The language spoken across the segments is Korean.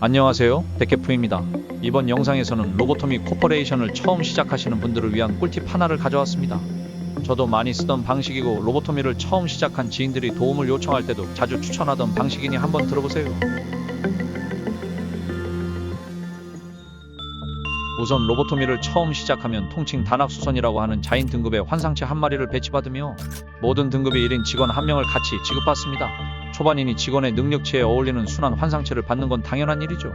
안녕하세요. 데케프입니다. 이번 영상에서는 로보토미 코퍼레이션을 처음 시작하시는 분들을 위한 꿀팁 하나를 가져왔습니다. 저도 많이 쓰던 방식이고 로보토미를 처음 시작한 지인들이 도움을 요청할 때도 자주 추천하던 방식이니 한번 들어보세요. 우선 로보토미를 처음 시작하면 통칭 단학수선이라고 하는 자인 등급의 환상체 한 마리를 배치받으며 모든 등급의 1인 직원 한 명을 같이 지급받습니다. 초반이니 직원의 능력치에 어울리는 순한 환상체를 받는 건 당연한 일이죠.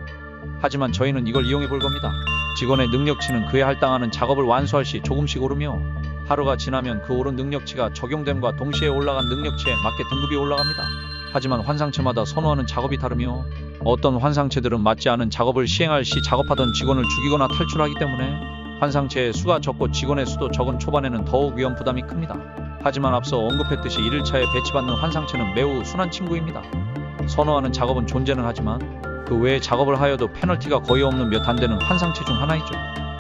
하지만 저희는 이걸 이용해 볼 겁니다. 직원의 능력치는 그에 할당하는 작업을 완수할 시 조금씩 오르며 하루가 지나면 그 오른 능력치가 적용됨과 동시에 올라간 능력치에 맞게 등급이 올라갑니다. 하지만 환상체마다 선호하는 작업이 다르며 어떤 환상체들은 맞지 않은 작업을 시행할 시 작업하던 직원을 죽이거나 탈출하기 때문에 환상체의 수가 적고 직원의 수도 적은 초반에는 더욱 위험 부담이 큽니다. 하지만 앞서 언급했듯이 1일차에 배치받는 환상체는 매우 순한 친구입니다. 선호하는 작업은 존재는 하지만 그 외의 작업을 하여도 페널티가 거의 없는 몇 안 되는 환상체 중 하나이죠.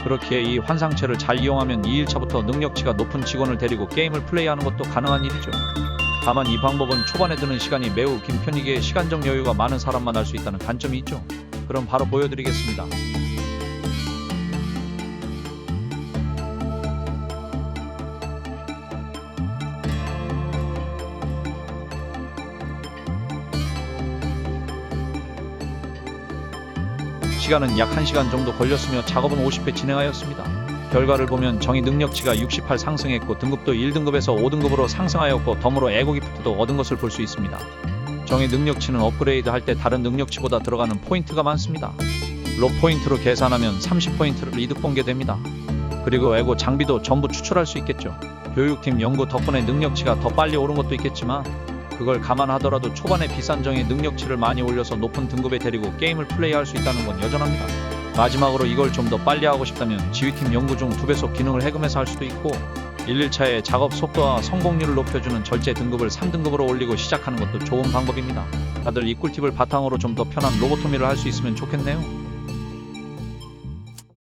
그렇기에 이 환상체를 잘 이용하면 2일차부터 능력치가 높은 직원을 데리고 게임을 플레이하는 것도 가능한 일이죠. 다만 이 방법은 초반에 드는 시간이 매우 긴 편이기에 시간적 여유가 많은 사람만 할 수 있다는 단점이 있죠. 그럼 바로 보여드리겠습니다. 시간은 약 1시간 정도 걸렸으며 작업은 50회 진행하였습니다. 결과를 보면 정의 능력치가 68 상승했고 등급도 1등급에서 5등급으로 상승하였고 덤으로 애고 기프트도 얻은 것을 볼 수 있습니다. 정의 능력치는 업그레이드 할 때 다른 능력치보다 들어가는 포인트가 많습니다. 로 포인트로 계산하면 30포인트를 이득 본 게 됩니다. 그리고 애고 장비도 전부 추출할 수 있겠죠. 교육팀 연구 덕분에 능력치가 더 빨리 오른 것도 있겠지만 그걸 감안하더라도 초반에 비싼 정의 능력치를 많이 올려서 높은 등급에 데리고 게임을 플레이할 수 있다는 건 여전합니다. 마지막으로 이걸 좀 더 빨리 하고 싶다면 지휘팀 연구 중 두 배속 기능을 해금해서 할 수도 있고 1일차에 작업 속도와 성공률을 높여주는 절제 등급을 3등급으로 올리고 시작하는 것도 좋은 방법입니다. 다들 이 꿀팁을 바탕으로 좀 더 편한 로보토미를 할 수 있으면 좋겠네요.